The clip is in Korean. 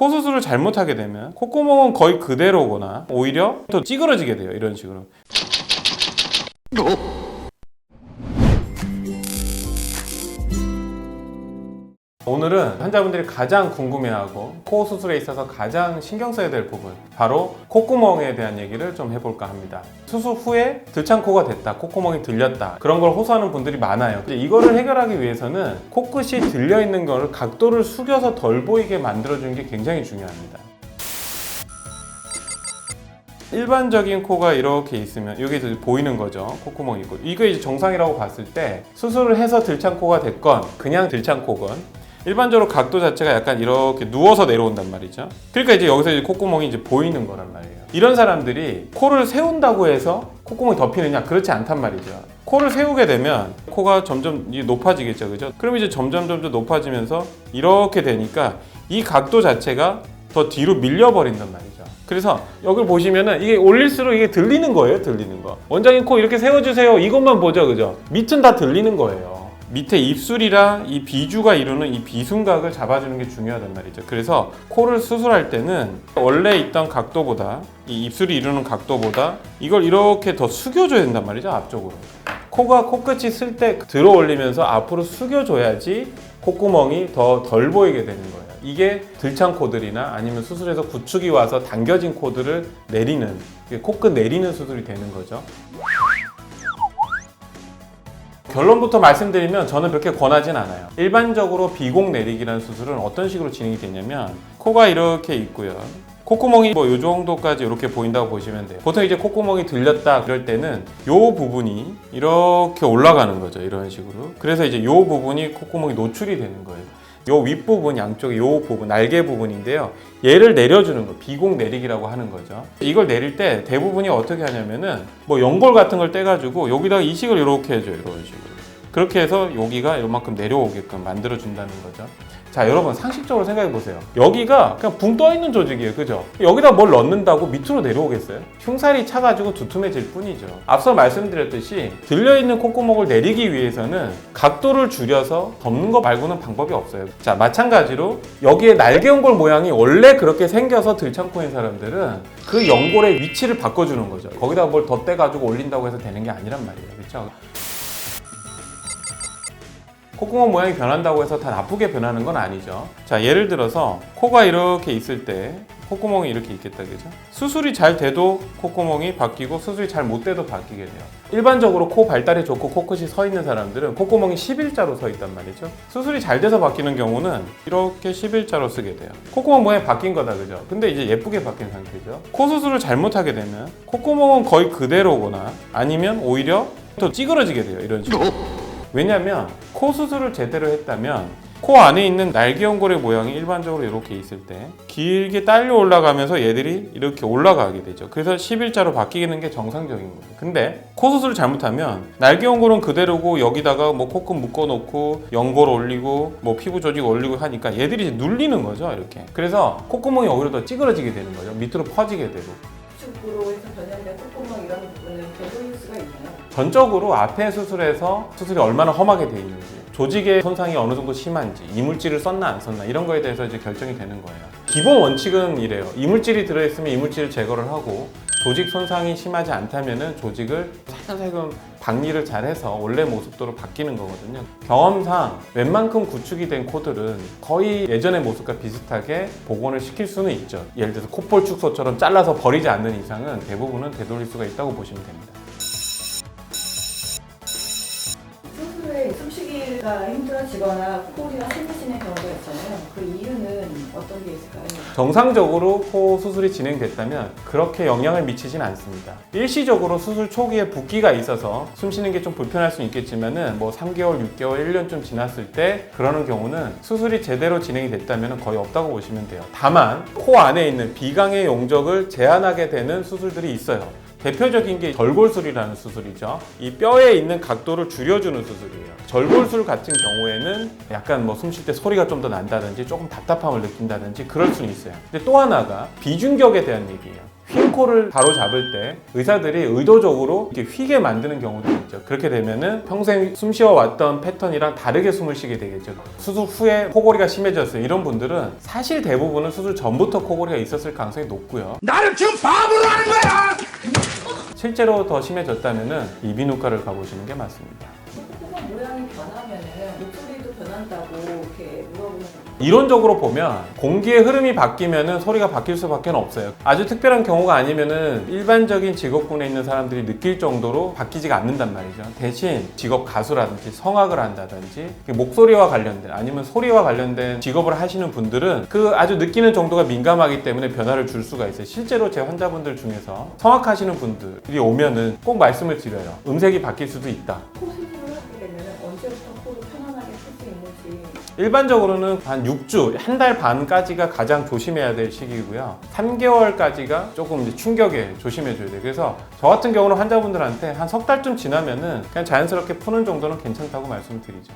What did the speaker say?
코 수술을 잘못하게 되면 콧구멍은 거의 그대로거나 오히려 더 찌그러지게 돼요. 이런 식으로. 오늘은 환자분들이 가장 궁금해하고 코 수술에 있어서 가장 신경 써야 될 부분 바로 콧구멍에 대한 얘기를 좀 해볼까 합니다. 수술 후에 들창코가 됐다 콧구멍이 들렸다 그런 걸 호소하는 분들이 많아요. 이거를 해결하기 위해서는 코끝이 들려 있는 거를 각도를 숙여서 덜 보이게 만들어주는 게 굉장히 중요합니다. 일반적인 코가 이렇게 있으면 여기 이제 보이는 거죠 콧구멍이 있고. 이거 이제 정상이라고 봤을 때 수술을 해서 들창코가 됐건 그냥 들창코건 일반적으로 각도 자체가 약간 이렇게 누워서 내려온단 말이죠 그러니까 이제 여기서 이제 콧구멍이 이제 보이는 거란 말이에요 이런 사람들이 코를 세운다고 해서 콧구멍이 덮이느냐 그렇지 않단 말이죠 코를 세우게 되면 코가 점점 높아지겠죠 그죠 그럼 이제 점점 점점 높아지면서 이렇게 되니까 이 각도 자체가 더 뒤로 밀려버린단 말이죠. 그래서 여기를 보시면은 이게 올릴수록 이게 들리는 거예요, 들리는 거. 원장님 코 이렇게 세워주세요. 이것만 보죠, 그죠? 밑은 다 들리는 거예요. 밑에 입술이랑 이 비주가 이루는 이 비순각을 잡아주는 게 중요하단 말이죠. 그래서 코를 수술할 때는 원래 있던 각도보다 이 입술이 이루는 각도보다 이걸 이렇게 더 숙여줘야 된단 말이죠, 앞쪽으로. 코가 코끝이 쓸 때 들어 올리면서 앞으로 숙여줘야지 콧구멍이 더 덜 보이게 되는 거예요. 이게 들창 코들이나 아니면 수술해서 구축이 와서 당겨진 코들을 내리는 코끝 내리는 수술이 되는 거죠. 결론부터 말씀드리면 저는 그렇게 권하진 않아요. 일반적으로 비공 내리기라는 수술은 어떤 식으로 진행이 되냐면 코가 이렇게 있고요. 콧구멍이 뭐 이 정도까지 이렇게 보인다고 보시면 돼요. 보통 이제 콧구멍이 들렸다 그럴 때는 이 부분이 이렇게 올라가는 거죠. 이런 식으로. 그래서 이제 이 부분이 콧구멍이 노출이 되는 거예요. 요 윗부분 양쪽에 요 부분 날개 부분인데요. 얘를 내려주는 거 비공 내리기라고 하는 거죠. 이걸 내릴 때 대부분이 어떻게 하냐면은 뭐 연골 같은 걸 떼가지고 여기다가 이식을 이렇게 해줘요 이런 식으로. 그렇게 해서 여기가 이만큼 내려오게끔 만들어 준다는 거죠 자 여러분 상식적으로 생각해 보세요. 여기가 그냥 붕 떠 있는 조직이에요. 그죠? 여기다 뭘 넣는다고 밑으로 내려오겠어요? 흉살이 차가지고 두툼해질 뿐이죠. 앞서 말씀드렸듯이 들려있는 콧구멍을 내리기 위해서는 각도를 줄여서 덮는 거 말고는 방법이 없어요. 자 마찬가지로 여기에 날개 연골 모양이 원래 그렇게 생겨서 들창코인 사람들은 그 연골의 위치를 바꿔주는 거죠. 거기다 뭘 덧대가지고 올린다고 해서 되는 게 아니란 말이에요. 그렇죠 콧구멍 모양이 변한다고 해서 다 나쁘게 변하는 건 아니죠. 자, 예를 들어서 코가 이렇게 있을 때 콧구멍이 이렇게 있겠다, 그죠? 수술이 잘 돼도 콧구멍이 바뀌고 수술이 잘 못 돼도 바뀌게 돼요. 일반적으로 코 발달이 좋고 코끝이 서 있는 사람들은 콧구멍이 11자로 서 있단 말이죠. 수술이 잘 돼서 바뀌는 경우는 이렇게 11자로 쓰게 돼요. 콧구멍 모양이 바뀐 거다, 그죠? 근데 이제 예쁘게 바뀐 상태죠. 코 수술을 잘못하게 되면 콧구멍은 거의 그대로거나 아니면 오히려 더 찌그러지게 돼요, 이런 식으로. 왜냐면 코 수술을 제대로 했다면 코 안에 있는 날개 연골의 모양이 일반적으로 이렇게 있을 때 길게 딸려 올라가면서 얘들이 이렇게 올라가게 되죠. 그래서 11자로 바뀌는 게 정상적인 거예요. 근데 코 수술을 잘못하면 날개 연골은 그대로고 여기다가 뭐 코끝 묶어 놓고 연골 올리고 뭐 피부 조직 올리고 하니까 얘들이 이제 눌리는 거죠. 이렇게. 그래서 콧구멍이 오히려 더 찌그러지게 되는 거죠. 밑으로 퍼지게 되고. 축으로 해서 전염된 콧 전적으로 앞에 수술해서 수술이 얼마나 험하게 돼 있는지 조직의 손상이 어느 정도 심한지 이물질을 썼나 안 썼나 이런 거에 대해서 이제 결정이 되는 거예요. 기본 원칙은 이래요. 이물질이 들어있으면 이물질을 제거를 하고 조직 손상이 심하지 않다면은 조직을 살금살금 박리를 잘해서 원래 모습도로 바뀌는 거거든요. 경험상 웬만큼 구축이 된 코들은 거의 예전의 모습과 비슷하게 복원을 시킬 수는 있죠. 예를 들어서 콧볼 축소처럼 잘라서 버리지 않는 이상은 대부분은 되돌릴 수가 있다고 보시면 됩니다 숨쉬기가 힘들어지거나 코골이가 심해지는 경우가 있잖아요. 그 이유는 어떤 게 있을까요? 정상적으로 코 수술이 진행됐다면 그렇게 영향을 미치진 않습니다. 일시적으로 수술 초기에 붓기가 있어서 숨 쉬는 게 좀 불편할 수는 있겠지만은 뭐 3개월, 6개월, 1년쯤 지났을 때 그러는 경우는 수술이 제대로 진행이 됐다면 거의 없다고 보시면 돼요. 다만 코 안에 있는 비강의 용적을 제한하게 되는 수술들이 있어요. 대표적인 게 절골술이라는 수술이죠. 이 뼈에 있는 각도를 줄여주는 수술이에요. 절골술 같은 경우에는 약간 뭐 숨 쉴 때 소리가 좀 더 난다든지 조금 답답함을 느낀다든지 그럴 수는 있어요. 근데 또 하나가 비중격에 대한 얘기예요. 큰 코를 바로 잡을 때 의사들이 의도적으로 이렇게 휘게 만드는 경우도 있죠. 그렇게 되면은 평생 숨 쉬어 왔던 패턴이랑 다르게 숨을 쉬게 되겠죠. 수술 후에 코골이가 심해졌어요. 이런 분들은 사실 대부분은 수술 전부터 코골이가 있었을 가능성이 높고요. 나를 지금 바보로 하는 거야! 실제로 더 심해졌다면은 이비인후과를 가보시는 게 맞습니다. 코가 모양이 변하면은 목소리도 변한다고 이렇게 물어보는 이론적으로 보면 공기의 흐름이 바뀌면은 소리가 바뀔 수밖에 없어요. 아주 특별한 경우가 아니면은 일반적인 직업군에 있는 사람들이 느낄 정도로 바뀌지가 않는단 말이죠. 대신 직업 가수라든지 성악을 한다든지 목소리와 관련된 아니면 소리와 관련된 직업을 하시는 분들은 그 아주 느끼는 정도가 민감하기 때문에 변화를 줄 수가 있어요. 실제로 제 환자분들 중에서 성악하시는 분들이 오면은 꼭 말씀을 드려요. 음색이 바뀔 수도 있다. 일반적으로는 한 6주, 한 달 반까지가 가장 조심해야 될 시기고요. 3개월까지가 조금 이제 충격에 조심해줘야 돼요. 그래서 저 같은 경우는 환자분들한테 한 석 달쯤 지나면은 그냥 자연스럽게 푸는 정도는 괜찮다고 말씀드리죠.